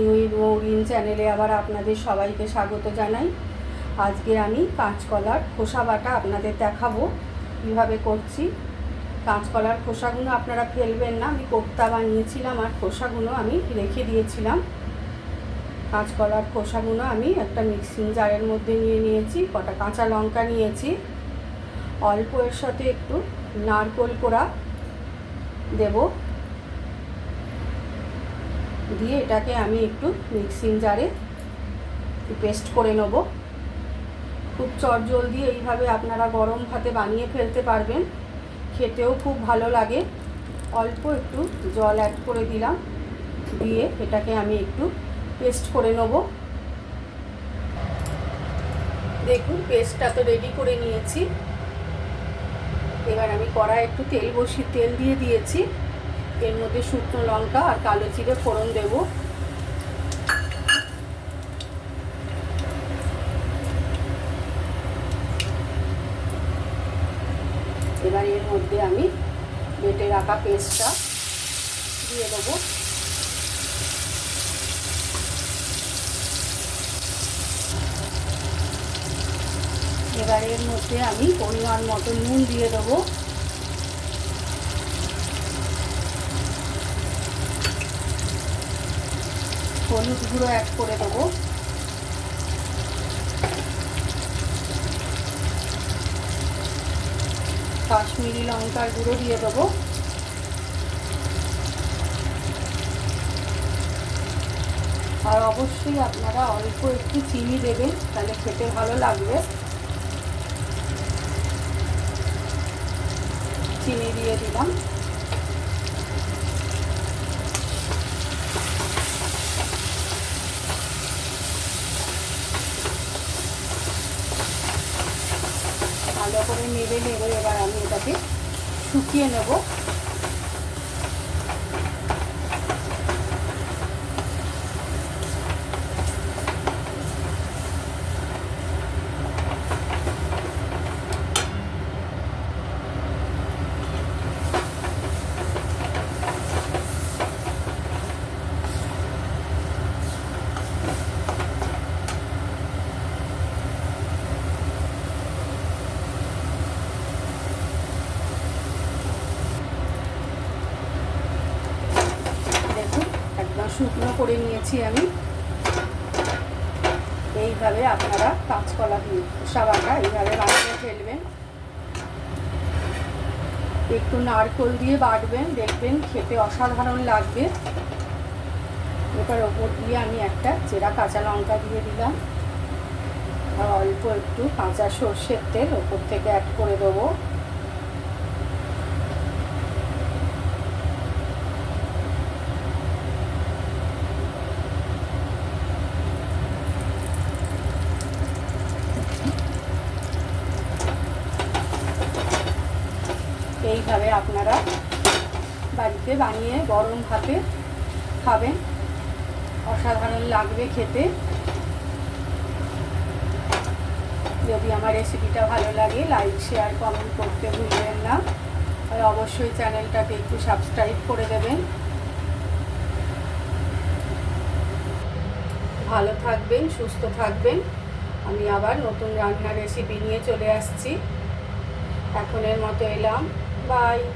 With Mourin চ্যানেলে আবার আপনাদের সবাইকে স্বাগত জানাই। আজকে আমি কাঁচকলার খোসা বাটা আপনাদের দেখাবো, কীভাবে করছি। কাঁচকলার খোসাগুলো আপনারা ফেলবেন না, আমি কোপ্তা বানিয়েছিলাম আর খোসাগুলো আমি রেখে দিয়েছিলাম। কাঁচকলার খোসাগুলো আমি একটা মিক্সিং জারের মধ্যে নিয়ে নিয়েছি, কটা কাঁচা লঙ্কা নিয়েছি। অল্প এর সাথে একটু নারকোল কোড়া দেব। দিয়ে এটাকে আমি একটু মিক্সিং জারে পেস্ট করে নেব। খুব চটজলদি এইভাবে আপনারা গরম ভাতে বানিয়ে ফেলতে পারবেন। খেতেও খুব ভালো লাগে। অল্প একটু জল অ্যাড করে দিলাম। দিয়ে এটাকে আমি একটু পেস্ট করে নেব। দেখুন, পেস্টটা তো রেডি করে নিয়েছি। এবার আমি কড়াই একটু তেল বসিয়ে, তেল দিয়ে দিয়েছি। এর মধ্যে শুকনো লঙ্কা আর কালো জিরে ফোড়ন দেব। এবার এর মধ্যে আমি বেটে রাখা পেস্টটা দিয়ে দেবো। এবার এর মধ্যে আমি পরিমাণ মতো নুন দিয়ে দেবো। হলুদ গুঁড়ো অ্যাড করে দেবো। কাশ্মীরি লঙ্কার গুঁড়ো দিয়ে দেবো। আর অবশ্যই আপনারা অল্প একটু চিনি দেবেন, তাহলে খেতে ভালো লাগবে। চিনি দিয়ে দিলাম ভালো করে নেড়ে নেড়ে এবার আমি এটাকে শুকিয়ে নেব দেখুন একদম শুকনো করে নিয়েছি আমি। এইভাবে আপনারা কাঁচকলা দিয়ে খোসা বাটা এইভাবে বানিয়ে ফেলবেন। একটু নারকোল দিয়ে বাটবেন, দেখবেন খেতে অসাধারণ লাগবে। এবার ওপর দিয়ে আমি একটা চেরা কাঁচা লঙ্কা দিয়ে দিলাম। আর অল্প একটু কাঁচা সর্ষের তেল ওপর থেকে অ্যাড করে দেবো। এইভাবে আপনারা বাড়িতে বানিয়ে গরম ভাতে খাবেন। অসাধারণ লাগবে খেতে। যদি আমার রেসিপিটা ভালো লাগে লাইক শেয়ার কমেন্ট করতে ভুলবেন না। আর অবশ্যই চ্যানেলটাকে একটু সাবস্ক্রাইব করে দেবেন। ভালো থাকবেন, সুস্থ থাকবেন। আমি আবার নতুন রান্নার রেসিপি নিয়ে চলে আসছি। এখনের মতো এলাম। Bye.